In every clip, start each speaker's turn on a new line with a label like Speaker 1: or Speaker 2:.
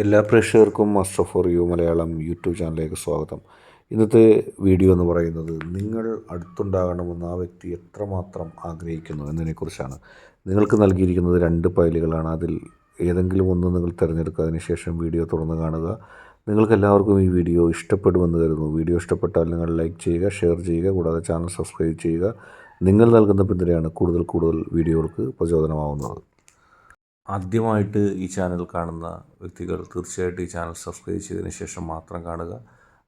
Speaker 1: എല്ലാ പ്രേക്ഷകർക്കും master for you Malayalam YouTube ചാനലിലേക്ക് സ്വാഗതം. ഇന്നത്തെ വീഡിയോ എന്ന് പറയുന്നത് നിങ്ങൾ അടുത്തുണ്ടാകണമെന്ന് ആ വ്യക്തി എത്രമാത്രം ആഗ്രഹിക്കുന്നു എന്നതിനെക്കുറിച്ചാണ്. നിങ്ങൾക്ക് നൽകിയിരിക്കുന്നത് രണ്ട് ഫയലുകളാണ് അതിൽ ഏതെങ്കിലും ഒന്ന് നിങ്ങൾ തിരഞ്ഞെടുക്കുക അതിനുശേഷം വീഡിയോ തുറന്ന് കാണുക. നിങ്ങൾക്ക് എല്ലാവർക്കും ഈ വീഡിയോ ഇഷ്ടപ്പെടുമെന്ന് കരുതുന്നു. വീഡിയോ ഇഷ്ടപ്പെട്ടാൽ നിങ്ങൾ ലൈക്ക് ചെയ്യുക ഷെയർ ചെയ്യുക കൂടാതെ ചാനൽ സബ്സ്ക്രൈബ് ചെയ്യുക. നിങ്ങൾ നൽകുന്ന പിന്തുണയാണ് കൂടുതൽ കൂടുതൽ വീഡിയോകൾക്ക് പ്രചോദനമാവുന്നത്. ആദ്യമായിട്ട് ഈ ചാനൽ കാണുന്ന വ്യക്തികൾ തീർച്ചയായിട്ടും ഈ ചാനൽ സബ്സ്ക്രൈബ് ചെയ്തതിന് ശേഷം മാത്രം കാണുക.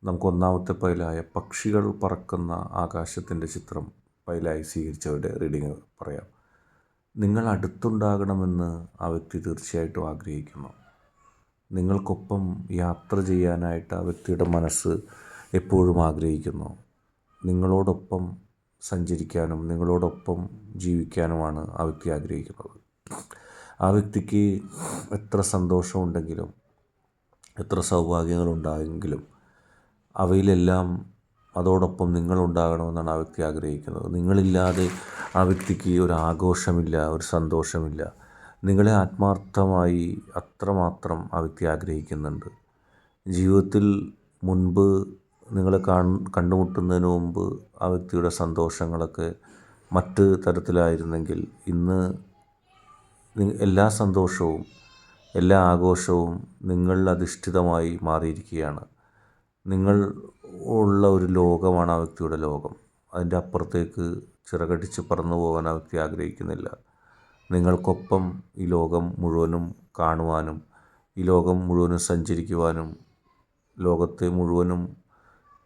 Speaker 1: നമുക്ക് ഒന്നാമത്തെ പൈലായ പക്ഷികൾ പറക്കുന്ന ആകാശത്തിന്റെ ചിത്രം പൈലായി സ്വീകരിച്ചവരുടെ റീഡിങ് പറയാം. നിങ്ങൾ അടുത്തുണ്ടാകണമെന്ന് ആ വ്യക്തി തീർച്ചയായിട്ടും ആഗ്രഹിക്കുന്നു. നിങ്ങൾക്കൊപ്പം യാത്ര ചെയ്യാനായിട്ട് ആ വ്യക്തിയുടെ മനസ്സ് എപ്പോഴും ആഗ്രഹിക്കുന്നു. നിങ്ങളോടൊപ്പം സഞ്ചരിക്കാനും നിങ്ങളോടൊപ്പം ജീവിക്കാനുമാണ് ആ വ്യക്തി ആഗ്രഹിക്കുന്നത്. ആ വ്യക്തിക്ക് എത്ര സന്തോഷമുണ്ടെങ്കിലും എത്ര സൗഭാഗ്യങ്ങളുണ്ടായെങ്കിലും അവയിലെല്ലാം അതോടൊപ്പം നിങ്ങളുണ്ടാകണമെന്നാണ് ആ വ്യക്തി ആഗ്രഹിക്കുന്നത്. നിങ്ങളില്ലാതെ ആ വ്യക്തിക്ക് ഒരു ആഘോഷമില്ല ഒരു സന്തോഷമില്ല. നിങ്ങളെ ആത്മാർത്ഥമായി അത്രമാത്രം ആ വ്യക്തി ആഗ്രഹിക്കുന്നുണ്ട്. ജീവിതത്തിൽ മുൻപ് നിങ്ങളെ കണ്ടുമുട്ടുന്നതിന് മുമ്പ് ആ വ്യക്തിയുടെ സന്തോഷങ്ങളൊക്കെ മറ്റ് തരത്തിലായിരുന്നെങ്കിൽ ഇന്ന് എല്ലാ സന്തോഷവും എല്ലാ ആഘോഷവും നിങ്ങളിൽ അധിഷ്ഠിതമായി മാറിയിരിക്കുകയാണ്. നിങ്ങൾ ഉള്ള ഒരു ലോകമാണ് ആ വ്യക്തിയുടെ ലോകം. അതിന്റെ അപ്പുറത്തേക്ക് ചിറകടിച്ച് പറന്നു പോകാൻ ആ വ്യക്തി ആഗ്രഹിക്കുന്നില്ല. നിങ്ങൾക്കൊപ്പം ഈ ലോകം മുഴുവനും കാണുവാനും ഈ ലോകം മുഴുവനും സഞ്ചരിക്കുവാനും ലോകത്തെ മുഴുവനും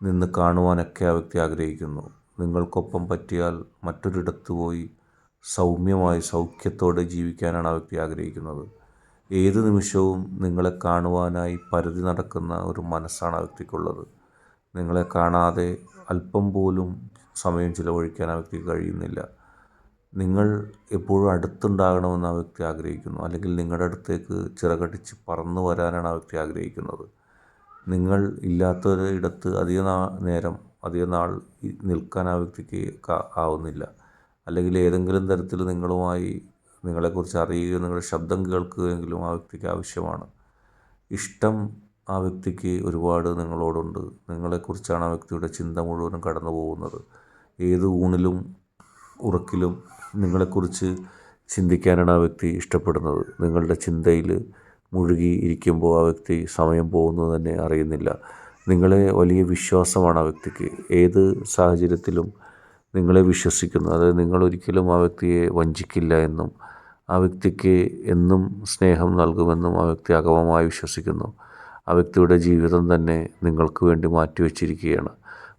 Speaker 1: നിന്ന് കാണുവാനൊക്കെ ആ വ്യക്തി ആഗ്രഹിക്കുന്നു. നിങ്ങൾക്കൊപ്പം പറ്റിയാൽ മറ്റൊരിടത്ത് പോയി സൗമ്യമായി സൗഖ്യത്തോടെ ജീവിക്കാനാണ് ആ വ്യക്തി ആഗ്രഹിക്കുന്നത്. ഏത് നിമിഷവും നിങ്ങളെ കാണുവാനായി പരതി നടക്കുന്ന ഒരു മനസ്സാണ് ആ വ്യക്തിക്കുള്ളത് നിങ്ങളെ കാണാതെ അല്പം പോലും സമയം ചിലവഴിക്കാൻ ആ വ്യക്തിക്ക് കഴിയുന്നില്ല. നിങ്ങൾ എപ്പോഴും അടുത്തുണ്ടാകണമെന്ന് ആ വ്യക്തി ആഗ്രഹിക്കുന്നു. അല്ലെങ്കിൽ നിങ്ങളുടെ അടുത്തേക്ക് ചിറകടിച്ച് പറന്നു വരാനാണ് ആ വ്യക്തി ആഗ്രഹിക്കുന്നത്. നിങ്ങൾ ഇല്ലാത്തൊരിടത്ത് അധിക നേരം അധിക നാൾ നിൽക്കാൻ ആ വ്യക്തിക്ക് ആവുന്നില്ല. അല്ലെങ്കിൽ ഏതെങ്കിലും തരത്തിൽ നിങ്ങളുമായി നിങ്ങളെക്കുറിച്ച് അറിയുകയോ നിങ്ങളുടെ ശബ്ദം കേൾക്കുകയെങ്കിലും ആ വ്യക്തിക്ക് ആവശ്യമാണ്. ഇഷ്ടം ആ വ്യക്തിക്ക് ഒരുപാട് നിങ്ങളോടുണ്ട്. നിങ്ങളെക്കുറിച്ചാണ് ആ വ്യക്തിയുടെ ചിന്ത മുഴുവനും കടന്നു പോകുന്നത് ഏത് ഊണിലും ഉറക്കിലും നിങ്ങളെക്കുറിച്ച് ചിന്തിക്കാനാണ് ആ വ്യക്തി ഇഷ്ടപ്പെടുന്നത്. നിങ്ങളുടെ ചിന്തയിൽ മുഴുകി ഇരിക്കുമ്പോൾ ആ വ്യക്തി സമയം പോകുന്നത് തന്നെ അറിയുന്നില്ല. നിങ്ങളെ വലിയ വിശ്വാസമാണ് ആ വ്യക്തിക്ക്. ഏത് സാഹചര്യത്തിലും നിങ്ങളെ വിശ്വസിക്കുന്നു. അതായത് നിങ്ങൾ ഒരിക്കലും ആ വ്യക്തിയെ വഞ്ചിക്കില്ല എന്നും ആ വ്യക്തിക്ക് എന്നും സ്നേഹം നൽകുമെന്നും ആ വ്യക്തി അകമമായി വിശ്വസിക്കുന്നു. ആ വ്യക്തിയുടെ ജീവിതം തന്നെ നിങ്ങൾക്ക് വേണ്ടി മാറ്റിവെച്ചിരിക്കുകയാണ്.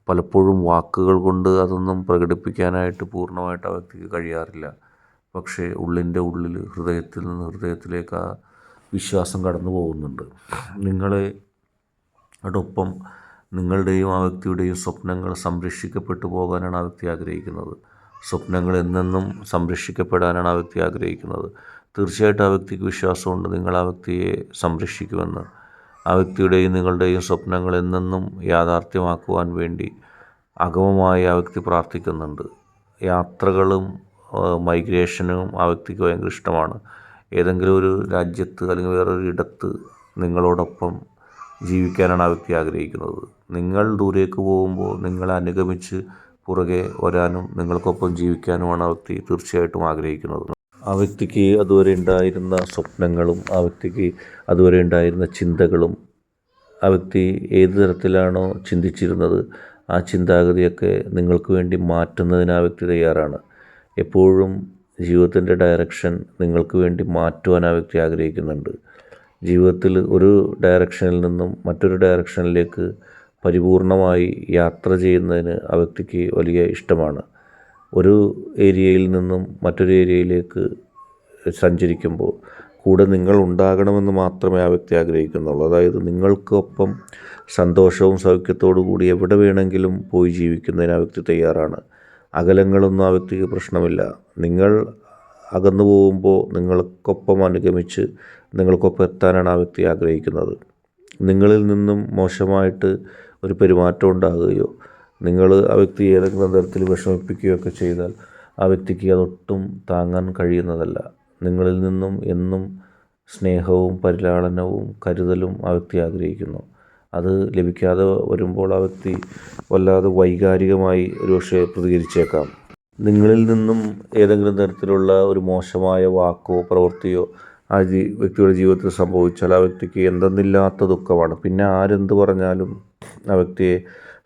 Speaker 1: പലപ്പോഴും വാക്കുകൾ കൊണ്ട് അതൊന്നും പ്രകടിപ്പിക്കാനായിട്ട് പൂർണമായിട്ട് ആ വ്യക്തിക്ക് കഴിയാറില്ല. പക്ഷേ ഉള്ളിന്റെ ഉള്ളിൽ ഹൃദയത്തിൽ നിന്ന് ഹൃദയത്തിലേക്ക് ആ വിശ്വാസം കടന്നു പോകുന്നുണ്ട് നിങ്ങളെ അതോടൊപ്പം നിങ്ങളുടെയും ആ വ്യക്തിയുടെയും സ്വപ്നങ്ങൾ സംരക്ഷിക്കപ്പെട്ടു പോകാനാണ് ആ വ്യക്തി ആഗ്രഹിക്കുന്നത്. സ്വപ്നങ്ങൾ എന്നെന്നും സംരക്ഷിക്കപ്പെടാനാണ് ആ വ്യക്തി ആഗ്രഹിക്കുന്നത്. തീർച്ചയായിട്ടും ആ വ്യക്തിക്ക് വിശ്വാസമുണ്ട് നിങ്ങൾ ആ വ്യക്തിയെ സംരക്ഷിക്കുമെന്ന്. ആ വ്യക്തിയുടെയും നിങ്ങളുടെയും സ്വപ്നങ്ങൾ എന്നെന്നും യാഥാർത്ഥ്യമാക്കുവാൻ വേണ്ടി അകമമായി ആ വ്യക്തി പ്രാർത്ഥിക്കുന്നുണ്ട്. യാത്രകളും മൈഗ്രേഷനും ആ വ്യക്തിക്ക് ഭയങ്കര ഇഷ്ടമാണ്. ഏതെങ്കിലും ഒരു രാജ്യത്ത് അല്ലെങ്കിൽ വേറൊരു ഇടത്ത് നിങ്ങളോടൊപ്പം ജീവിക്കാനാണ് ആ വ്യക്തി ആഗ്രഹിക്കുന്നത്. നിങ്ങൾ ദൂരേക്ക് പോകുമ്പോൾ നിങ്ങളെ അനുഗമിച്ച് പുറകെ വരാനും നിങ്ങൾക്കൊപ്പം ജീവിക്കാനുമാണ് ആ വ്യക്തി തീർച്ചയായിട്ടും ആഗ്രഹിക്കുന്നത്. ആ വ്യക്തിക്ക് അതുവരെ ഉണ്ടായിരുന്ന സ്വപ്നങ്ങളും ആ വ്യക്തിക്ക് അതുവരെ ഉണ്ടായിരുന്ന ചിന്തകളും ആ വ്യക്തി ഏത് തരത്തിലാണോ ചിന്തിച്ചിരുന്നത് ആ ചിന്താഗതിയൊക്കെ നിങ്ങൾക്ക് വേണ്ടി മാറ്റുന്നതിന് ആ വ്യക്തി തയ്യാറാണ്. എപ്പോഴും ജീവിതത്തിന്റെ ഡയറക്ഷൻ നിങ്ങൾക്ക് വേണ്ടി മാറ്റുവാൻ ആ വ്യക്തി ആഗ്രഹിക്കുന്നുണ്ട്. ജീവിതത്തിൽ ഒരു ഡയറക്ഷനിൽ നിന്നും മറ്റൊരു ഡയറക്ഷനിലേക്ക് പരിപൂർണമായി യാത്ര ചെയ്യുന്നതിന് ആ വ്യക്തിക്ക് വലിയ ഇഷ്ടമാണ്. ഒരു ഏരിയയിൽ നിന്നും മറ്റൊരു ഏരിയയിലേക്ക് സഞ്ചരിക്കുമ്പോൾ കൂടെ നിങ്ങൾ ഉണ്ടാകണമെന്ന് മാത്രമേ ആ വ്യക്തി ആഗ്രഹിക്കുന്നുള്ളൂ. അതായത് നിങ്ങൾക്കൊപ്പം സന്തോഷവും സൗഖ്യത്തോടു കൂടി എവിടെ വേണമെങ്കിലും പോയി ജീവിക്കുന്നതിന് ആ വ്യക്തി തയ്യാറാണ്. അകലങ്ങളൊന്നും ആ വ്യക്തിക്ക് പ്രശ്നമില്ല. നിങ്ങൾ അകന്നു പോകുമ്പോൾ നിങ്ങൾക്കൊപ്പം അനുഗമിച്ച് നിങ്ങൾക്കൊപ്പം എത്താനാണ് ആ വ്യക്തി ആഗ്രഹിക്കുന്നത്. നിങ്ങളിൽ നിന്നും മോശമായിട്ട് ഒരു പെരുമാറ്റം ഉണ്ടാകുകയോ നിങ്ങൾ ആ വ്യക്തി ഏതെങ്കിലും തരത്തിൽ വിഷമിപ്പിക്കുകയോ ഒക്കെ ചെയ്താൽ ആ വ്യക്തിക്ക് അതൊട്ടും താങ്ങാൻ കഴിയുന്നതല്ല. നിങ്ങളിൽ നിന്നും എന്നും സ്നേഹവും പരിലാളനവും കരുതലും ആ വ്യക്തി ആഗ്രഹിക്കുന്നു. അത് ലഭിക്കാതെ വരുമ്പോൾ ആ വ്യക്തി വല്ലാതെ വൈകാരികമായി ഒരുപക്ഷെ പ്രതികരിച്ചേക്കാം. നിങ്ങളിൽ നിന്നും ഏതെങ്കിലും തരത്തിലുള്ള ഒരു മോശമായ വാക്കോ പ്രവൃത്തിയോ ആ വ്യക്തിയുടെ ജീവിതത്തിൽ സംഭവിച്ചാൽ ആ വ്യക്തിക്ക് എന്തെന്നില്ലാത്ത ദുഃഖമാണ് പിന്നെ ആരെന്ത് പറഞ്ഞാലും ആ വ്യക്തിയെ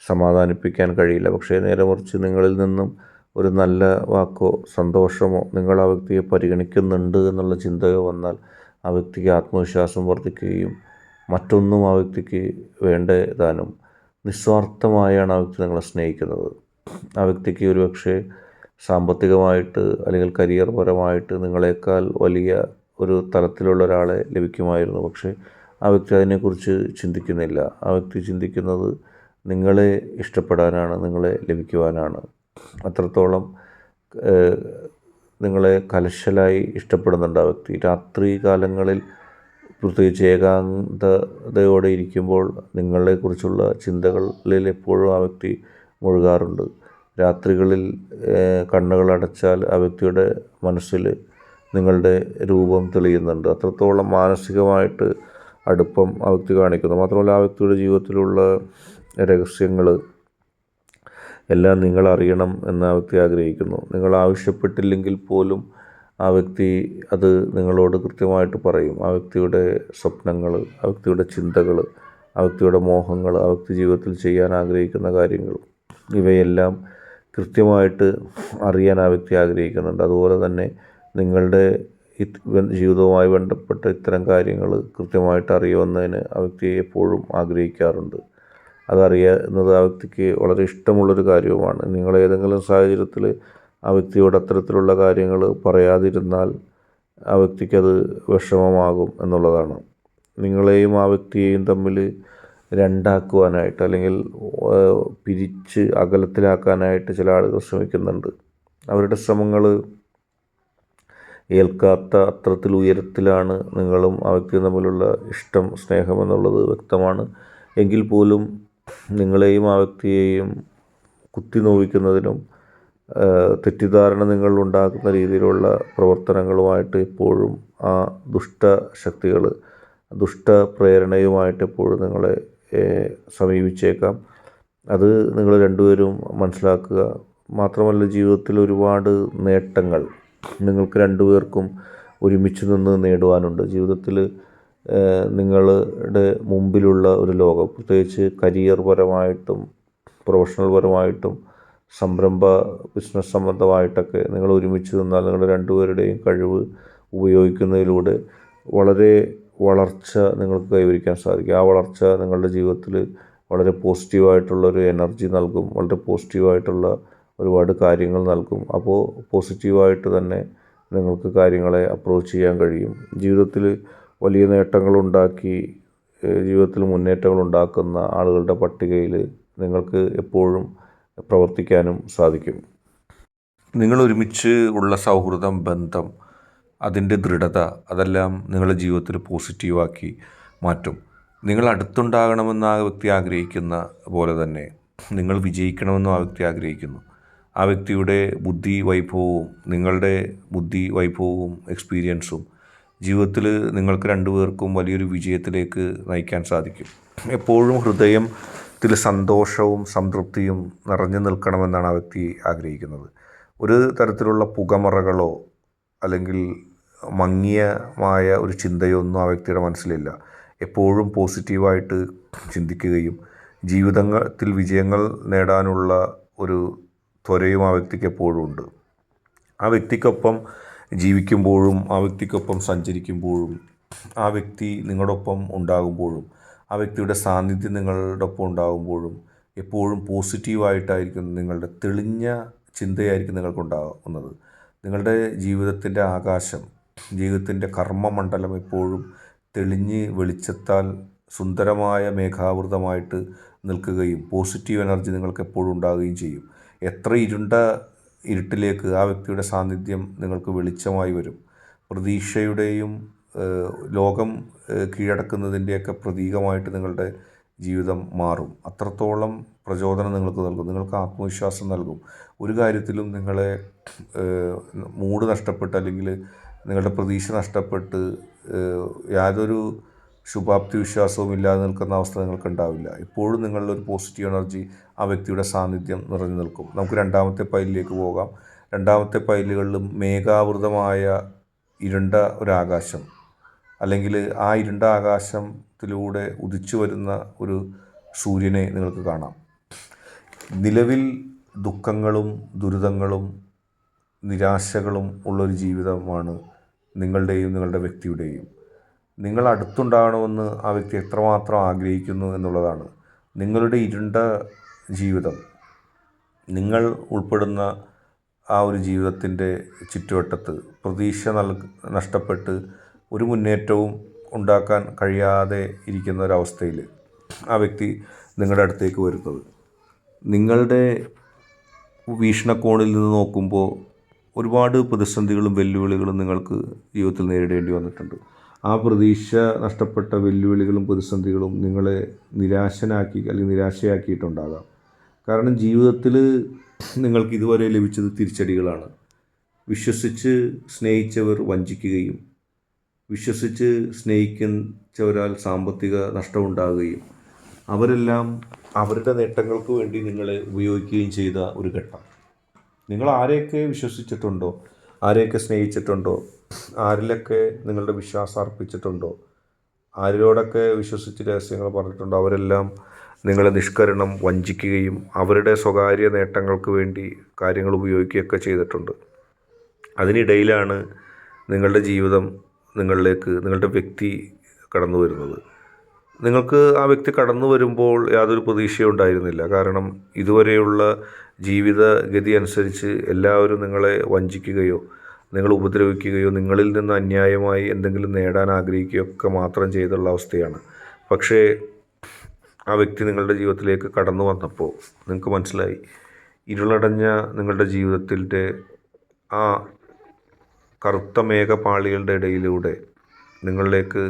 Speaker 1: സമാധാനിപ്പിക്കാൻ കഴിയില്ല. പക്ഷേ നേരെ മറിച്ച് നിങ്ങളിൽ നിന്നും ഒരു നല്ല വാക്കോ സന്തോഷമോ നിങ്ങൾ ആ വ്യക്തിയെ പരിഗണിക്കുന്നുണ്ട് എന്നുള്ള ചിന്തയോ വന്നാൽ ആ വ്യക്തിക്ക് ആത്മവിശ്വാസം വർദ്ധിക്കുകയും മറ്റൊന്നും ആ വ്യക്തിക്ക് വേണ്ടതാനും നിസ്വാർത്ഥമായാണ് ആ വ്യക്തി നിങ്ങളെ സ്നേഹിക്കുന്നത്. ആ വ്യക്തിക്ക് ഒരു പക്ഷേ സാമ്പത്തികമായിട്ട് അല്ലെങ്കിൽ കരിയർ പരമായിട്ട് നിങ്ങളെക്കാൾ വലിയ ഒരു തലത്തിലുള്ള ഒരാളെ ലഭിക്കുമായിരുന്നു. പക്ഷേ ആ വ്യക്തി അതിനെക്കുറിച്ച് ചിന്തിക്കുന്നില്ല. ആ വ്യക്തി ചിന്തിക്കുന്നത് നിങ്ങളെ ഇഷ്ടപ്പെടാനാണ് നിങ്ങളെ ലഭിക്കുവാനാണ്. അത്രത്തോളം നിങ്ങളെ കലശലായി ഇഷ്ടപ്പെടുന്നുണ്ട് ആ വ്യക്തി. രാത്രി കാലങ്ങളിൽ പ്രത്യേകിച്ച് ഏകാന്തതയോടെ ഇരിക്കുമ്പോൾ നിങ്ങളെക്കുറിച്ചുള്ള ചിന്തകളിൽ എപ്പോഴും ആ വ്യക്തി മുഴുകാറുണ്ട്. രാത്രികളിൽ കണ്ണുകൾ അടച്ചാൽ ആ വ്യക്തിയുടെ മനസ്സിൽ നിങ്ങളുടെ രൂപം തെളിയുന്നുണ്ട്. അത്രത്തോളം മാനസികമായിട്ട് അടുപ്പം ആ വ്യക്തി കാണിക്കുന്നു. മാത്രമല്ല ആ വ്യക്തിയുടെ ജീവിതത്തിലുള്ള രഹസ്യങ്ങൾ എല്ലാം നിങ്ങൾ അറിയണം എന്ന് ആ വ്യക്തി ആഗ്രഹിക്കുന്നു. നിങ്ങൾ ആവശ്യപ്പെട്ടില്ലെങ്കിൽ പോലും ആ വ്യക്തി അത് നിങ്ങളോട് കൃത്യമായിട്ട് പറയും. ആ വ്യക്തിയുടെ സ്വപ്നങ്ങൾ ആ വ്യക്തിയുടെ ചിന്തകൾ ആ വ്യക്തിയുടെ മോഹങ്ങൾ ആ വ്യക്തി ജീവിതത്തിൽ ചെയ്യാൻ ആഗ്രഹിക്കുന്ന കാര്യങ്ങൾ ഇവയെല്ലാം കൃത്യമായിട്ട് അറിയാൻ ആ വ്യക്തി ആഗ്രഹിക്കുന്നുണ്ട്. അതുപോലെ തന്നെ നിങ്ങളുടെ ജീവിതവുമായി ബന്ധപ്പെട്ട ഇത്തരം കാര്യങ്ങൾ കൃത്യമായിട്ട് അറിയുമെന്നതിന് ആ വ്യക്തി എപ്പോഴും ആഗ്രഹിക്കാറുണ്ട്. അതറിയുന്നത് ആ വ്യക്തിക്ക് വളരെ ഇഷ്ടമുള്ളൊരു കാര്യവുമാണ്. നിങ്ങൾ ഏതെങ്കിലും സാഹചര്യത്തിൽ ആ വ്യക്തിയോട് അത്തരത്തിലുള്ള കാര്യങ്ങൾ പറയാതിരുന്നാൽ ആ വ്യക്തിക്കത് വിഷമമാകും എന്നുള്ളതാണ്. നിങ്ങളെയും ആ വ്യക്തിയെയും തമ്മിൽ രണ്ടാക്കുവാനായിട്ട് അല്ലെങ്കിൽ പിരിച്ച് അകലത്തിലാക്കാനായിട്ട് ചില ആളുകൾ ശ്രമിക്കുന്നുണ്ട്. അവരുടെ ശ്രമങ്ങൾ ഏൽക്കാത്ത അത്തരത്തിൽ ഉയരത്തിലാണ് നിങ്ങളും അവയ്ക്ക് തമ്മിലുള്ള ഇഷ്ടം സ്നേഹം എന്നുള്ളത് വ്യക്തമാണ്. എങ്കിൽ പോലും നിങ്ങളെയും ആ വ്യക്തിയെയും കുത്തി നോവിക്കുന്നതിനും തെറ്റിദ്ധാരണ നിങ്ങൾ ഉണ്ടാക്കുന്ന രീതിയിലുള്ള പ്രവർത്തനങ്ങളുമായിട്ട് എപ്പോഴും ആ ദുഷ്ട ശക്തികൾ ദുഷ്ട പ്രേരണയുമായിട്ട് എപ്പോഴും നിങ്ങളെ സമീപിച്ചേക്കാം. അത് നിങ്ങൾ രണ്ടുപേരും മനസ്സിലാക്കുക. മാത്രമല്ല ജീവിതത്തിൽ ഒരുപാട് നേട്ടങ്ങൾ നിങ്ങൾക്ക് രണ്ടു പേർക്കും ഒരുമിച്ച് നിന്ന് നേടുവാനുണ്ട്. ജീവിതത്തിൽ നിങ്ങളുടെ മുമ്പിലുള്ള ഒരു ലോകം പ്രത്യേകിച്ച് കരിയർ പരമായിട്ടും പ്രൊഫഷണൽ പരമായിട്ടും സംരംഭ ബിസിനസ് സംബന്ധമായിട്ടൊക്കെ നിങ്ങൾ ഒരുമിച്ച് നിന്നാൽ നിങ്ങളുടെ രണ്ടുപേരുടെയും കഴിവ് ഉപയോഗിക്കുന്നതിലൂടെ വളരെ വളർച്ച നിങ്ങൾക്ക് കൈവരിക്കാൻ സാധിക്കും. ആ വളർച്ച നിങ്ങളുടെ ജീവിതത്തിൽ വളരെ പോസിറ്റീവായിട്ടുള്ളൊരു എനർജി നൽകും വളരെ പോസിറ്റീവായിട്ടുള്ള ഒരുപാട് കാര്യങ്ങൾ നൽകും. അപ്പോൾ പോസിറ്റീവായിട്ട് തന്നെ നിങ്ങൾക്ക് കാര്യങ്ങളെ അപ്രോച്ച് ചെയ്യാൻ കഴിയും. ജീവിതത്തിൽ വലിയ നേട്ടങ്ങളുണ്ടാക്കി ജീവിതത്തിൽ മുന്നേറ്റങ്ങൾ ഉണ്ടാക്കുന്ന ആളുകളുടെ പട്ടികയിൽ നിങ്ങൾക്ക് എപ്പോഴും പ്രവർത്തിക്കാനും സാധിക്കും. നിങ്ങൾ ഒരുമിച്ച് ഉള്ള സൗഹൃദം ബന്ധം അതിന്റെ ദൃഢത അതെല്ലാം നിങ്ങളുടെ ജീവിതത്തിൽ പോസിറ്റീവാക്കി മാറ്റും. നിങ്ങൾ അടുത്തുണ്ടാകണമെന്ന് ആ വ്യക്തി ആഗ്രഹിക്കുന്ന പോലെ തന്നെ നിങ്ങൾ വിജയിക്കണമെന്നും ആ വ്യക്തി ആഗ്രഹിക്കുന്നു. ആ വ്യക്തിയുടെ ബുദ്ധി വൈഭവവും നിങ്ങളുടെ ബുദ്ധി വൈഭവവും എക്സ്പീരിയൻസും ജീവിതത്തിൽ നിങ്ങൾക്ക് രണ്ടുപേർക്കും വലിയൊരു വിജയത്തിലേക്ക് നയിക്കാൻ സാധിക്കും. എപ്പോഴും ഹൃദയത്തിൽ സന്തോഷവും സംതൃപ്തിയും നിറഞ്ഞു നിൽക്കണമെന്നാണ് ആ വ്യക്തി ആഗ്രഹിക്കുന്നത്. ഒരു തരത്തിലുള്ള പുകമറകളോ അല്ലെങ്കിൽ മങ്ങിയമായ ഒരു ചിന്തയോ ഒന്നും ആ വ്യക്തിയുടെ മനസ്സിലില്ല. എപ്പോഴും പോസിറ്റീവായിട്ട് ചിന്തിക്കുകയും ജീവിതത്തിൽ വിജയങ്ങൾ നേടാനുള്ള ത്വരയും ആ വ്യക്തിക്ക് എപ്പോഴും ഉണ്ട്. ആ വ്യക്തിക്കൊപ്പം ജീവിക്കുമ്പോഴും ആ വ്യക്തിക്കൊപ്പം സഞ്ചരിക്കുമ്പോഴും ആ വ്യക്തി നിങ്ങളോടൊപ്പം ഉണ്ടാകുമ്പോഴും ആ വ്യക്തിയുടെ സാന്നിധ്യം നിങ്ങളുടെ ഒപ്പം ഉണ്ടാകുമ്പോഴും എപ്പോഴും പോസിറ്റീവായിട്ടായിരിക്കും നിങ്ങളുടെ തെളിഞ്ഞ ചിന്തയായിരിക്കും നിങ്ങൾക്കുണ്ടാകുന്നത് നിങ്ങളുടെ ജീവിതത്തിന്റെ ആകാശം ജീവിതത്തിന്റെ കർമ്മമണ്ഡലം എപ്പോഴും തെളിഞ്ഞ് വെളിച്ചത്താൽ സുന്ദരമായ മേഘാവൃതമായിട്ട് നിൽക്കുകയും പോസിറ്റീവ് എനർജി നിങ്ങൾക്ക് എപ്പോഴും ഉണ്ടാകുകയും ചെയ്യും. എത്ര ഇരുണ്ട ഇരുട്ടിലേക്ക് ആ വ്യക്തിയുടെ സാന്നിധ്യം നിങ്ങൾക്ക് വെളിച്ചമായി വരും. പ്രതീക്ഷയുടെയും ലോകം കീഴടക്കുന്നതിന്റെയൊക്കെ പ്രതീകമായിട്ട് നിങ്ങളുടെ ജീവിതം മാറും. അത്രത്തോളം പ്രചോദനം നിങ്ങൾക്ക് നൽകും. നിങ്ങൾക്ക് ആത്മവിശ്വാസം നൽകും. ഒരു കാര്യത്തിലും നിങ്ങളെ മൂഡ് നഷ്ടപ്പെട്ട് അല്ലെങ്കിൽ നിങ്ങളുടെ പ്രതീക്ഷ നഷ്ടപ്പെട്ട് യാതൊരു ശുഭാപ്തി വിശ്വാസവും ഇല്ലാതെ നിൽക്കുന്ന അവസ്ഥ നിങ്ങൾക്ക് ഉണ്ടാവില്ല എപ്പോഴും നിങ്ങളിൽ ഒരു പോസിറ്റീവ് എനർജി ആ വ്യക്തിയുടെ സാന്നിധ്യം നിറഞ്ഞു നിൽക്കും. നമുക്ക് രണ്ടാമത്തെ പൈലിലേക്ക് പോകാം. രണ്ടാമത്തെ പൈലുകളിലും മേഘാവൃതമായ ഇരുണ്ട ഒരാകാശം അല്ലെങ്കിൽ ആ ഇരുണ്ട ആകാശത്തിലൂടെ ഉദിച്ചു വരുന്ന ഒരു സൂര്യനെ നിങ്ങൾക്ക് കാണാം. നിലവിൽ ദുഃഖങ്ങളും ദുരിതങ്ങളും നിരാശകളും ഉള്ളൊരു ജീവിതമാണ് നിങ്ങളുടെയും നിങ്ങളുടെ വ്യക്തിയുടെയും. നിങ്ങൾ അടുത്തുണ്ടാകണമെന്ന് ആ വ്യക്തി എത്രമാത്രം ആഗ്രഹിക്കുന്നു എന്നുള്ളതാണ്. നിങ്ങളുടെ ഇരുണ്ട ജീവിതം നിങ്ങൾ ഉൾപ്പെടുന്ന ആ ഒരു ജീവിതത്തിന്റെ ചുറ്റുവട്ടത്ത് പ്രതീക്ഷ നൽ നഷ്ടപ്പെട്ട് ഒരു മുന്നേറ്റവും ഉണ്ടാക്കാൻ കഴിയാതെ ഇരിക്കുന്ന ഒരവസ്ഥയിൽ ആ വ്യക്തി നിങ്ങളുടെ അടുത്തേക്ക് വരുന്നത്. നിങ്ങളുടെ വീക്ഷണകോണിൽ നിന്ന് നോക്കുമ്പോൾ ഒരുപാട് പ്രതിസന്ധികളും വെല്ലുവിളികളും നിങ്ങൾക്ക് ജീവിതത്തിൽ നേരിടേണ്ടി വന്നിട്ടുണ്ട്. ആ പ്രതീക്ഷ നഷ്ടപ്പെട്ട വെല്ലുവിളികളും പ്രതിസന്ധികളും നിങ്ങളെ നിരാശനാക്കി അല്ലെങ്കിൽ നിരാശയാക്കിയിട്ടുണ്ടാകാം. കാരണം ജീവിതത്തിൽ നിങ്ങൾക്ക് ഇതുവരെ ലഭിച്ചത് തിരിച്ചടികളാണ്. വിശ്വസിച്ച് സ്നേഹിച്ചവർ വഞ്ചിക്കുകയും വിശ്വസിച്ച് സ്നേഹിക്കുന്നവരാൽ സാമ്പത്തിക നഷ്ടമുണ്ടാകുകയും അവരെല്ലാം അവരുടെ നേട്ടങ്ങൾക്ക് വേണ്ടി നിങ്ങളെ ഉപയോഗിക്കുകയും ചെയ്ത ഒരു ഘട്ടം. നിങ്ങൾ ആരെയൊക്കെ വിശ്വസിച്ചിട്ടുണ്ടോ? ആരെയൊക്കെ സ്നേഹിച്ചിട്ടുണ്ടോ? ആരിലൊക്കെ നിങ്ങളുടെ വിശ്വാസം അർപ്പിച്ചിട്ടുണ്ടോ? ആരിലോടൊക്കെ വിശ്വസിച്ച് രഹസ്യങ്ങൾ പറഞ്ഞിട്ടുണ്ടോ? അവരെല്ലാം നിങ്ങളെ നിഷ്കരണം വഞ്ചിക്കുകയും അവരുടെ സ്വകാര്യ നേട്ടങ്ങൾക്ക് വേണ്ടി കാര്യങ്ങൾ ഉപയോഗിക്കുകയൊക്കെ ചെയ്തിട്ടുണ്ട്. അതിനിടയിലാണ് നിങ്ങളുടെ ജീവിതം നിങ്ങളിലേക്ക് നിങ്ങളുടെ വ്യക്തി കടന്നു വരുന്നത്. നിങ്ങൾക്ക് ആ വ്യക്തി കടന്നു വരുമ്പോൾ യാതൊരു പ്രതീക്ഷയും ഉണ്ടായിരുന്നില്ല. കാരണം ഇതുവരെയുള്ള ജീവിതഗതി അനുസരിച്ച് എല്ലാവരും നിങ്ങളെ വഞ്ചിക്കുകയോ നിങ്ങൾ ഉപദ്രവിക്കുകയോ നിങ്ങളിൽ നിന്ന് അന്യായമായി എന്തെങ്കിലും നേടാൻ ആഗ്രഹിക്കുകയോ ഒക്കെ മാത്രം ചെയ്തുള്ള അവസ്ഥയാണ്. പക്ഷേ ആ വ്യക്തി നിങ്ങളുടെ ജീവിതത്തിലേക്ക് കടന്നു വന്നപ്പോൾ നിങ്ങൾക്ക് മനസ്സിലായി. ഇരുളടഞ്ഞ നിങ്ങളുടെ ജീവിതത്തിന്റെ ആ കറുത്ത മേഘപാളികളുടെ ഇടയിലൂടെ നിങ്ങളിലേക്ക്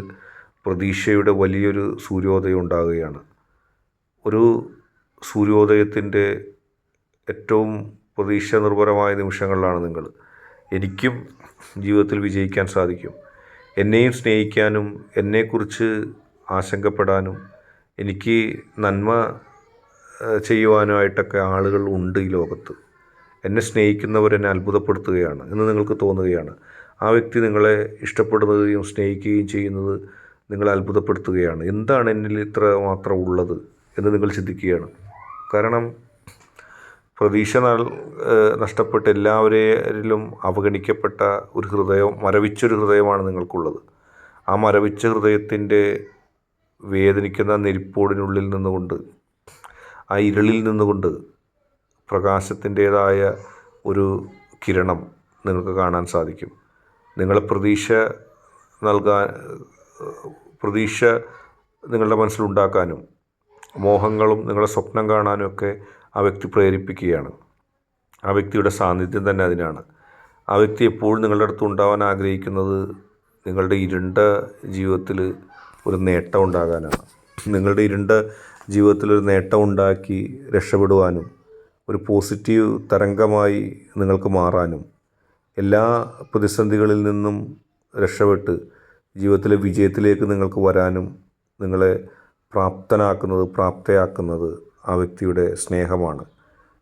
Speaker 1: പ്രതീക്ഷയുടെ വലിയൊരു സൂര്യോദയം ഉണ്ടാകുകയാണ്. ഒരു സൂര്യോദയത്തിന്റെ ഏറ്റവും പ്രതീക്ഷ നിർഭരമായ നിമിഷങ്ങളിലാണ് നിങ്ങൾ. എനിക്കും ജീവിതത്തിൽ വിജയിക്കാൻ സാധിക്കും. എന്നെയും സ്നേഹിക്കാനും എന്നെക്കുറിച്ച് ആശങ്കപ്പെടാനും എനിക്ക് നന്മ ചെയ്യുവാനുമായിട്ടൊക്കെ ആളുകൾ ഉണ്ട് ഈ ലോകത്ത്. എന്നെ സ്നേഹിക്കുന്നവർ എന്നെ അത്ഭുതപ്പെടുത്തുകയാണ് എന്ന് നിങ്ങൾക്ക് തോന്നുകയാണ്. ആ വ്യക്തി നിങ്ങളെ ഇഷ്ടപ്പെടുന്നതും സ്നേഹിക്കുകയും ചെയ്യുന്നത് നിങ്ങളെ അത്ഭുതപ്പെടുത്തുകയാണ്. എന്താണ് എന്നിൽ ഇത്ര മാത്രം ഉള്ളത് എന്ന് നിങ്ങൾ ചിന്തിക്കുകയാണ്. കാരണം പ്രതീക്ഷ നഷ്ടപ്പെട്ട എല്ലാവരിലും അവഗണിക്കപ്പെട്ട ഒരു ഹൃദയം മരവിച്ചൊരു ഹൃദയമാണ് നിങ്ങൾക്കുള്ളത്. ആ മരവിച്ച ഹൃദയത്തിന്റെ വേദനിക്കുന്ന നെരിപ്പോടിനുള്ളിൽ നിന്നുകൊണ്ട് ആ ഇരുളിൽ നിന്നുകൊണ്ട് പ്രകാശത്തിന്റേതായ ഒരു കിരണം നിങ്ങൾക്ക് കാണാൻ സാധിക്കും. നിങ്ങളെ പ്രതീക്ഷ നൽകാൻ പ്രതീക്ഷ നിങ്ങളുടെ മനസ്സിലുണ്ടാക്കാനും മോഹങ്ങളും നിങ്ങളുടെ സ്വപ്നം കാണാനും ഒക്കെ ആ വ്യക്തി പ്രേരിപ്പിക്കുകയാണ്. ആ വ്യക്തിയുടെ സാന്നിധ്യം തന്നെ അതിനാണ്. ആ വ്യക്തി എപ്പോഴും നിങ്ങളുടെ അടുത്ത് ഉണ്ടാവാൻ ആഗ്രഹിക്കുന്നത് നിങ്ങളുടെ ഇരുണ്ട ജീവിതത്തിൽ ഒരു നേട്ടം ഉണ്ടാകാനാണ്. നിങ്ങളുടെ ഇരുണ്ട ജീവിതത്തിൽ ഒരു നേട്ടം ഉണ്ടാക്കി രക്ഷപ്പെടുവാനും ഒരു പോസിറ്റീവ് തരംഗമായി നിങ്ങൾക്ക് മാറാനും എല്ലാ പ്രതിസന്ധികളിൽ നിന്നും രക്ഷപ്പെട്ട് ജീവിതത്തിലെ വിജയത്തിലേക്ക് നിങ്ങൾക്ക് വരാനും നിങ്ങളെ പ്രാപ്തനാക്കുന്നത് പ്രാപ്തയാക്കുന്നത് ആ വ്യക്തിയുടെ സ്നേഹമാണ്.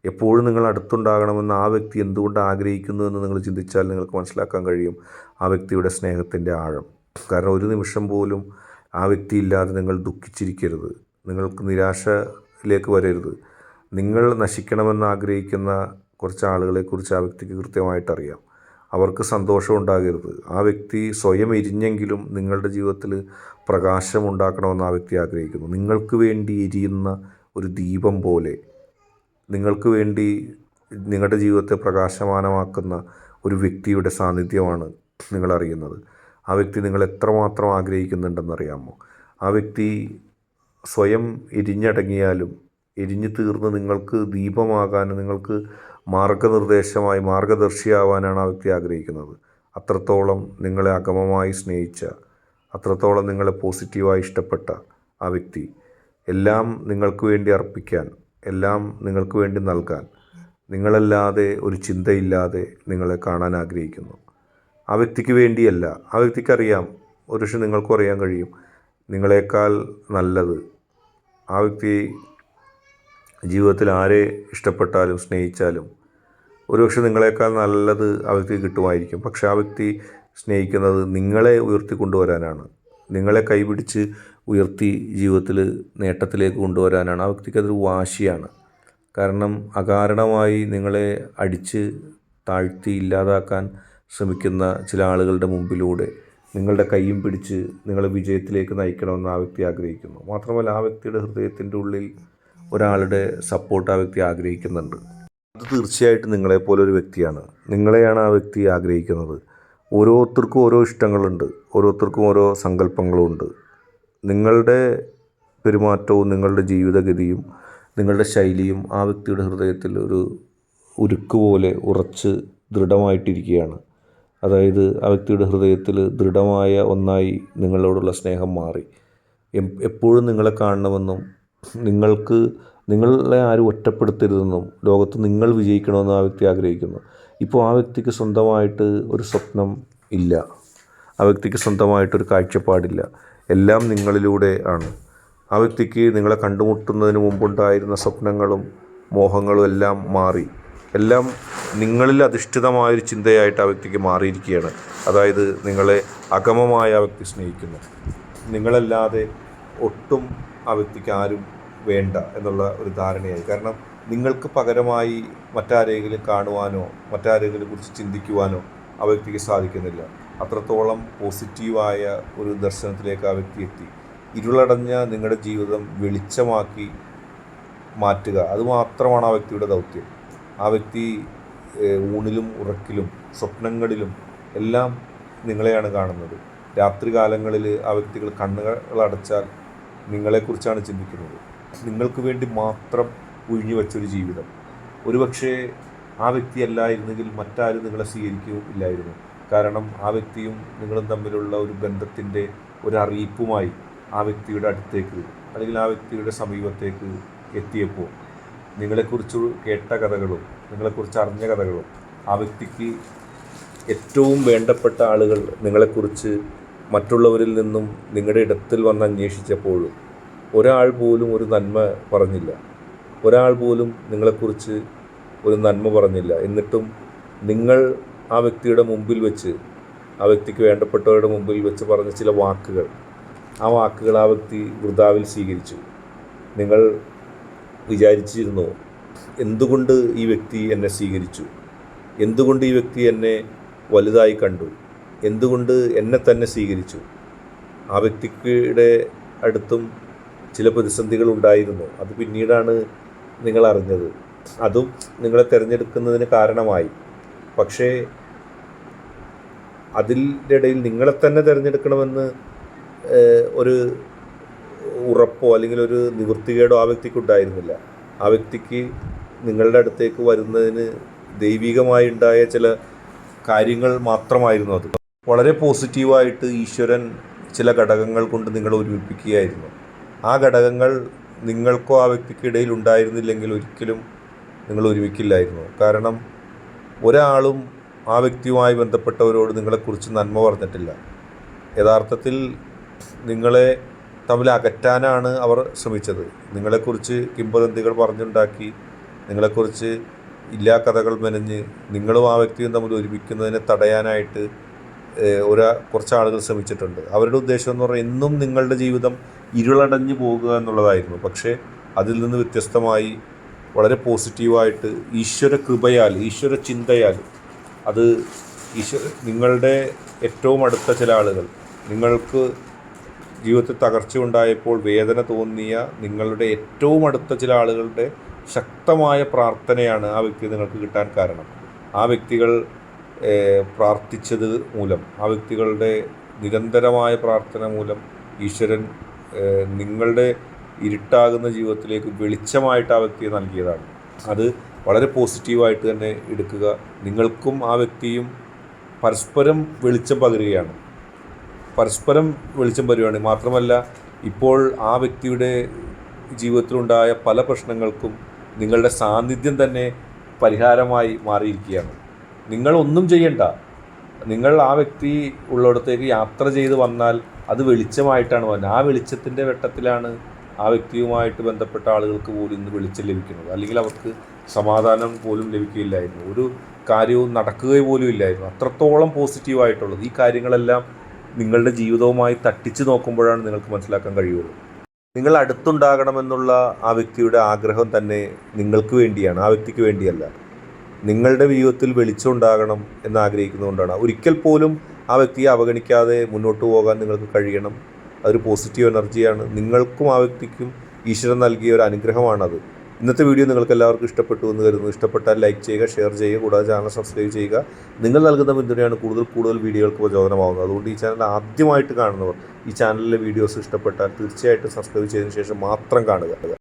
Speaker 1: എപ്പോഴും നിങ്ങൾ അടുത്തുണ്ടാകണമെന്ന് ആ വ്യക്തി എന്തുകൊണ്ട് ആഗ്രഹിക്കുന്നു എന്ന് നിങ്ങൾ ചിന്തിച്ചാൽ നിങ്ങൾക്ക് മനസ്സിലാക്കാൻ കഴിയും ആ വ്യക്തിയുടെ സ്നേഹത്തിന്റെ ആഴം. കാരണം ഒരു നിമിഷം പോലും ആ വ്യക്തി ഇല്ലാതെ നിങ്ങൾ ദുഃഖിച്ചിരിക്കരുത്. നിങ്ങൾക്ക് നിരാശയിലേക്ക് വരരുത്. നിങ്ങൾ നശിക്കണമെന്ന് ആഗ്രഹിക്കുന്ന കുറച്ച് ആളുകളെക്കുറിച്ച് ആ വ്യക്തിക്ക് കൃത്യമായിട്ടറിയാം അവർക്ക് സന്തോഷം ഉണ്ടാകരുത്. ആ വ്യക്തി സ്വയം എരിഞ്ഞെങ്കിലും നിങ്ങളുടെ ജീവിതത്തിൽ പ്രകാശം ഉണ്ടാക്കണമെന്ന് ആ വ്യക്തി ആഗ്രഹിക്കുന്നു. നിങ്ങൾക്ക് വേണ്ടി എരിയുന്ന ഒരു ദീപം പോലെ നിങ്ങൾക്ക് വേണ്ടി നിങ്ങളുടെ ജീവിതത്തെ പ്രകാശമാനമാക്കുന്ന ഒരു വ്യക്തിയുടെ സാന്നിധ്യമാണ് നിങ്ങളറിയുന്നത്. ആ വ്യക്തി നിങ്ങൾ എത്രമാത്രം ആഗ്രഹിക്കുന്നുണ്ടെന്നറിയാമോ? ആ വ്യക്തി സ്വയം എരിഞ്ഞടങ്ങിയാലും എരിഞ്ഞു തീർന്ന് നിങ്ങൾക്ക് ദീപമാകാനും നിങ്ങൾക്ക് മാർഗനിർദ്ദേശമായി മാർഗദർശിയാവാനാണ് ആ വ്യക്തി ആഗ്രഹിക്കുന്നത്. അത്രത്തോളം നിങ്ങളെ അഗമമായി സ്നേഹിച്ച അത്രത്തോളം നിങ്ങളെ പോസിറ്റീവായി ഇഷ്ടപ്പെട്ട ആ വ്യക്തി എല്ലാം നിങ്ങൾക്ക് വേണ്ടി അർപ്പിക്കാൻ എല്ലാം നിങ്ങൾക്ക് വേണ്ടി നൽകാൻ നിങ്ങളല്ലാതെ ഒരു ചിന്തയില്ലാതെ നിങ്ങളെ കാണാൻ ആഗ്രഹിക്കുന്നു. ആ വ്യക്തിക്ക് വേണ്ടിയല്ല ആ വ്യക്തിക്കറിയാം ഒരു പക്ഷെ നിങ്ങൾക്കും അറിയാൻ കഴിയും നിങ്ങളെക്കാൾ നല്ലത്. ആ വ്യക്തി ജീവിതത്തിൽ ആരെ ഇഷ്ടപ്പെട്ടാലും സ്നേഹിച്ചാലും ഒരുപക്ഷെ നിങ്ങളെക്കാൾ നല്ലത് ആ വ്യക്തിക്ക് കിട്ടുമായിരിക്കും. പക്ഷെ ആ വ്യക്തി സ്നേഹിക്കുന്നത് നിങ്ങളെ ഉയർത്തി കൊണ്ടുവരാനാണ് നിങ്ങളെ കൈപിടിച്ച് ഉയർത്തി ജീവിതത്തിൽ നേട്ടത്തിലേക്ക് കൊണ്ടുവരാനാണ്. ആ വ്യക്തിക്ക് അതൊരു വാശിയാണ്. കാരണം അകാരണമായി നിങ്ങളെ അടിച്ച് താഴ്ത്തി ഇല്ലാതാക്കാൻ ശ്രമിക്കുന്ന ചില ആളുകളുടെ മുമ്പിലൂടെ നിങ്ങളുടെ കൈയും പിടിച്ച് നിങ്ങളെ വിജയത്തിലേക്ക് നയിക്കണമെന്ന് ആ വ്യക്തി ആഗ്രഹിക്കുന്നു. മാത്രമല്ല ആ വ്യക്തിയുടെ ഹൃദയത്തിന്റെ ഉള്ളിൽ ഒരാളുടെ സപ്പോർട്ട് ആ വ്യക്തി ആഗ്രഹിക്കുന്നുണ്ട്. അത് തീർച്ചയായിട്ടും നിങ്ങളെപ്പോലെ ഒരു വ്യക്തിയാണ്. നിങ്ങളെയാണ് ആ വ്യക്തി ആഗ്രഹിക്കുന്നത്. ഓരോരുത്തർക്കും ഓരോ ഇഷ്ടങ്ങളുണ്ട്. ഓരോരുത്തർക്കും ഓരോ സങ്കല്പങ്ങളുമുണ്ട് നിങ്ങളുടെ പെരുമാറ്റവും നിങ്ങളുടെ ജീവിതഗതിയും നിങ്ങളുടെ ശൈലിയും ആ വ്യക്തിയുടെ ഹൃദയത്തിൽ ഒരു ഉരുക്ക് പോലെ ഉറച്ച് ദൃഢമായിട്ടിരിക്കുകയാണ്. അതായത് ആ വ്യക്തിയുടെ ഹൃദയത്തിൽ ദൃഢമായ ഒന്നായി നിങ്ങളോടുള്ള സ്നേഹം മാറി. എപ്പോഴും നിങ്ങളെ കാണണമെന്നും നിങ്ങൾക്ക് നിങ്ങളെ ആരും ഒറ്റപ്പെടുത്തരുതെന്നും ലോകത്ത് നിങ്ങൾ വിജയിക്കണമെന്ന് ആ വ്യക്തി ആഗ്രഹിക്കുന്നു. ഇപ്പോൾ ആ വ്യക്തിക്ക് സ്വന്തമായിട്ട് ഒരു സ്വപ്നം ഇല്ല. ആ വ്യക്തിക്ക് സ്വന്തമായിട്ടൊരു കാഴ്ചപ്പാടില്ല. എല്ലാം നിങ്ങളിലൂടെ ആണ്. ആ വ്യക്തിക്ക് നിങ്ങളെ കണ്ടുമുട്ടുന്നതിന് മുമ്പുണ്ടായിരുന്ന സ്വപ്നങ്ങളും മോഹങ്ങളും എല്ലാം മാറി. എല്ലാം നിങ്ങളിൽ അധിഷ്ഠിതമായൊരു ചിന്തയായിട്ട് ആ വ്യക്തിക്ക് മാറിയിരിക്കുകയാണ്. അതായത് നിങ്ങളെ അഗമമായ ആ വ്യക്തി സ്നേഹിക്കുന്നു. നിങ്ങളല്ലാതെ ഒട്ടും ആ വ്യക്തിക്ക് ആരും വേണ്ട എന്നുള്ള ഒരു ധാരണയായി. കാരണം നിങ്ങൾക്ക് പകരമായി മറ്റാരെങ്കിലും കാണുവാനോ മറ്റാരെങ്കിലും കുറിച്ച് ചിന്തിക്കുവാനോ ആ വ്യക്തിക്ക് സാധിക്കുന്നില്ല. അത്രത്തോളം പോസിറ്റീവായ ഒരു ദർശനത്തിലേക്ക് ആ വ്യക്തി എത്തി. ഇരുളടഞ്ഞ നിങ്ങളുടെ ജീവിതം വെളിച്ചമാക്കി മാറ്റുക. അതുമാത്രമാണ് ആ വ്യക്തിയുടെ ദൗത്യം. ആ വ്യക്തി ഊണിലും ഉറക്കിലും സ്വപ്നങ്ങളിലും എല്ലാം നിങ്ങളെയാണ് കാണുന്നത്. രാത്രി കാലങ്ങളിൽ ആ വ്യക്തികൾ കണ്ണുകൾ അടച്ചാൽ നിങ്ങളെക്കുറിച്ചാണ് ചിന്തിക്കുന്നത്. നിങ്ങൾക്ക് വേണ്ടി മാത്രം ഒഴിഞ്ഞു വെച്ചൊരു ജീവിതം. ഒരുപക്ഷേ ആ വ്യക്തി അല്ലായിരുന്നെങ്കിൽ മറ്റാരും നിങ്ങളെ സ്വീകരിക്കുകയില്ലായിരുന്നു കാരണം ആ വ്യക്തിയും നിങ്ങളും തമ്മിലുള്ള ഒരു ബന്ധത്തിന്റെ ഒരു അറിയിപ്പുമായി ആ വ്യക്തിയുടെ അടുത്തേക്ക് അല്ലെങ്കിൽ ആ വ്യക്തിയുടെ സമീപത്തേക്ക് എത്തിയപ്പോൾ നിങ്ങളെക്കുറിച്ച് കേട്ട കഥകളും നിങ്ങളെക്കുറിച്ച് അറിഞ്ഞ കഥകളും ആ വ്യക്തിക്ക് ഏറ്റവും വേണ്ടപ്പെട്ട ആളുകൾ നിങ്ങളെക്കുറിച്ച് മറ്റുള്ളവരിൽ നിന്നും നിങ്ങളുടെ ഇടത്തിൽ വന്ന് അന്വേഷിച്ചപ്പോഴും ഒരാൾ പോലും ഒരു നന്മ പറഞ്ഞില്ല. ഒരാൾ പോലും നിങ്ങളെക്കുറിച്ച് ഒരു നന്മ പറഞ്ഞില്ല. എന്നിട്ടും നിങ്ങൾ ആ വ്യക്തിയുടെ മുമ്പിൽ വെച്ച് ആ വ്യക്തിക്ക് വേണ്ടപ്പെട്ടവരുടെ മുമ്പിൽ വെച്ച് പറഞ്ഞ ചില വാക്കുകൾ. ആ വാക്കുകൾ ആ വ്യക്തി വൃതാവിൽ സ്വീകരിച്ചു. നിങ്ങൾ വിചാരിച്ചിരുന്നു എന്തുകൊണ്ട് ഈ വ്യക്തി എന്നെ സ്വീകരിച്ചു? എന്തുകൊണ്ട് ഈ വ്യക്തി എന്നെ വലുതായി കണ്ടു? എന്തുകൊണ്ട് എന്നെ തന്നെ സ്വീകരിച്ചു? ആ വ്യക്തിയുടെ അടുത്തും ചില പ്രതിസന്ധികൾ ഉണ്ടായിരുന്നു. അത് പിന്നീടാണ് നിങ്ങൾ അറിഞ്ഞത്. അതും നിങ്ങളെ തിരഞ്ഞെടുക്കുന്നതിന് കാരണമായി. പക്ഷേ അതിന്റെ ഇടയിൽ നിങ്ങളെ തന്നെ തിരഞ്ഞെടുക്കണമെന്ന് ഒരു ഉറപ്പോ അല്ലെങ്കിൽ ഒരു നിവൃത്തികേടോ ആ വ്യക്തിക്ക് ഉണ്ടായിരുന്നില്ല. ആ വ്യക്തിക്ക് നിങ്ങളുടെ അടുത്തേക്ക് വരുന്നതിന് ദൈവികമായി ഉണ്ടായ ചില കാര്യങ്ങൾ മാത്രമായിരുന്നു അത്. വളരെ പോസിറ്റീവായിട്ട് ഈശ്വരൻ ചില ഘടകങ്ങൾ കൊണ്ട് നിങ്ങളെ ഒരുമിപ്പിക്കുകയായിരുന്നു. ആ ഘടകങ്ങൾ നിങ്ങൾക്കോ ആ വ്യക്തിക്കിടയിൽ ഉണ്ടായിരുന്നില്ലെങ്കിൽ ഒരിക്കലും നിങ്ങൾ ഒരുമിക്കില്ലായിരുന്നു. കാരണം ഒരാളും ആ വ്യക്തിയുമായി ബന്ധപ്പെട്ടവരോട് നിങ്ങളെക്കുറിച്ച് നന്മ പറഞ്ഞിട്ടില്ല. യഥാർത്ഥത്തിൽ നിങ്ങളെ തമ്മിൽ അകറ്റാനാണ് അവർ ശ്രമിച്ചത്. നിങ്ങളെക്കുറിച്ച് കിംബദന്തികൾ പറഞ്ഞുണ്ടാക്കി നിങ്ങളെക്കുറിച്ച് ഇല്ലാ കഥകൾ മെനഞ്ഞ് നിങ്ങളും ആ വ്യക്തിയും തമ്മിൽ ഒരുമിക്കുന്നതിനെ തടയാനായിട്ട് ഒരാ കുറച്ച് ആളുകൾ ശ്രമിച്ചിട്ടുണ്ട്. അവരുടെ ഉദ്ദേശം എന്ന് പറഞ്ഞാൽ എന്നും നിങ്ങളുടെ ജീവിതം ഇരുളടഞ്ഞു പോകുക എന്നുള്ളതായിരുന്നു. പക്ഷേ അതിൽ നിന്ന് വ്യത്യസ്തമായി വളരെ പോസിറ്റീവായിട്ട് ഈശ്വര കൃപയാൽ ഈശ്വര ചിന്തയാൽ അത് ഈശ്വര നിങ്ങളുടെ ഏറ്റവും അടുത്ത ചില ആളുകൾ നിങ്ങൾക്ക് ജീവിതത്തിൽ തകർച്ച ഉണ്ടായപ്പോൾ വേദന തോന്നിയ നിങ്ങളുടെ ഏറ്റവും അടുത്ത ചില ആളുകളുടെ ശക്തമായ പ്രാർത്ഥനയാണ് ആ വ്യക്തി നിങ്ങൾക്ക് കിട്ടാൻ കാരണം. ആ വ്യക്തികൾ പ്രാർത്ഥിച്ചത് മൂലം ആ വ്യക്തികളുടെ നിരന്തരമായ പ്രാർത്ഥന മൂലം ഈശ്വരൻ നിങ്ങളുടെ ഇരുട്ടാകുന്ന ജീവിതത്തിലേക്ക് വെളിച്ചമായിട്ട് ആ വ്യക്തിയെ നൽകിയതാണ്. അത് വളരെ പോസിറ്റീവായിട്ട് തന്നെ എടുക്കുക. നിങ്ങൾക്കും ആ വ്യക്തിയും പരസ്പരം വെളിച്ചം പകരുകയാണ്. പരസ്പരം വെളിച്ചം വരികയാണ് മാത്രമല്ല ഇപ്പോൾ ആ വ്യക്തിയുടെ ജീവിതത്തിലുണ്ടായ പല പ്രശ്നങ്ങൾക്കും നിങ്ങളുടെ സാന്നിധ്യം തന്നെ പരിഹാരമായി മാറിയിരിക്കുകയാണ്. നിങ്ങൾ ഒന്നും ചെയ്യണ്ട. നിങ്ങൾ ആ വ്യക്തി ഉള്ളിടത്തേക്ക് യാത്ര ചെയ്ത് വന്നാൽ അത് വെളിച്ചമായിട്ടാണ് വന്നത്. ആ വെളിച്ചത്തിന്റെ വെട്ടത്തിലാണ് ആ വ്യക്തിയുമായിട്ട് ബന്ധപ്പെട്ട ആളുകൾക്ക് പോലും ഇന്ന് വെളിച്ചം ലഭിക്കുന്നത്. അല്ലെങ്കിൽ അവർക്ക് സമാധാനം പോലും ലഭിക്കുകയില്ലായിരുന്നു. ഒരു കാര്യവും നടക്കുക പോലും ഇല്ലായിരുന്നു. അത്രത്തോളം പോസിറ്റീവായിട്ടുള്ളത് ഈ കാര്യങ്ങളെല്ലാം നിങ്ങളുടെ ജീവിതവുമായി തട്ടിച്ചു നോക്കുമ്പോഴാണ് നിങ്ങൾക്ക് മനസ്സിലാക്കാൻ കഴിയുള്ളൂ. നിങ്ങൾ അടുത്തുണ്ടാകണമെന്നുള്ള ആ വ്യക്തിയുടെ ആഗ്രഹം തന്നെ നിങ്ങൾക്ക് വേണ്ടിയാണ്. ആ വ്യക്തിക്ക് വേണ്ടിയല്ല. നിങ്ങളുടെ ജീവിതത്തിൽ വെളിച്ചം ഉണ്ടാകണം എന്ന് ആഗ്രഹിക്കുന്നതുകൊണ്ടാണ്. ഒരിക്കൽ പോലും ആ വ്യക്തിയെ അവഗണിക്കാതെ മുന്നോട്ട് പോകാൻ നിങ്ങൾക്ക് കഴിയണം. അതൊരു പോസിറ്റീവ് എനർജിയാണ് നിങ്ങൾക്കും ആ വ്യക്തിക്കും ഈശ്വരൻ നൽകിയ ഒരു അനുഗ്രഹമാണത്. ഇന്നത്തെ വീഡിയോ നിങ്ങൾക്ക് എല്ലാവർക്കും ഇഷ്ടപ്പെട്ടു എന്ന് കരുതുന്നു. ഇഷ്ടപ്പെട്ടാൽ ലൈക്ക് ചെയ്യുക ഷെയർ ചെയ്യുക കൂടാതെ ചാനൽ സബ്സ്ക്രൈബ് ചെയ്യുക. നിങ്ങൾ നൽകുന്ന പിന്തുണയാണ് കൂടുതൽ കൂടുതൽ വീഡിയോകൾക്ക് പ്രചോദനമാകുന്നത് അതുകൊണ്ട് ഈ ചാനൽ ആദ്യമായിട്ട് കാണുന്നവർ ഈ ചാനലിലെ വീഡിയോസ് ഇഷ്ടപ്പെട്ടാൽ തീർച്ചയായിട്ടും സബ്സ്ക്രൈബ് ചെയ്തതിന് ശേഷം മാത്രം കാണുക.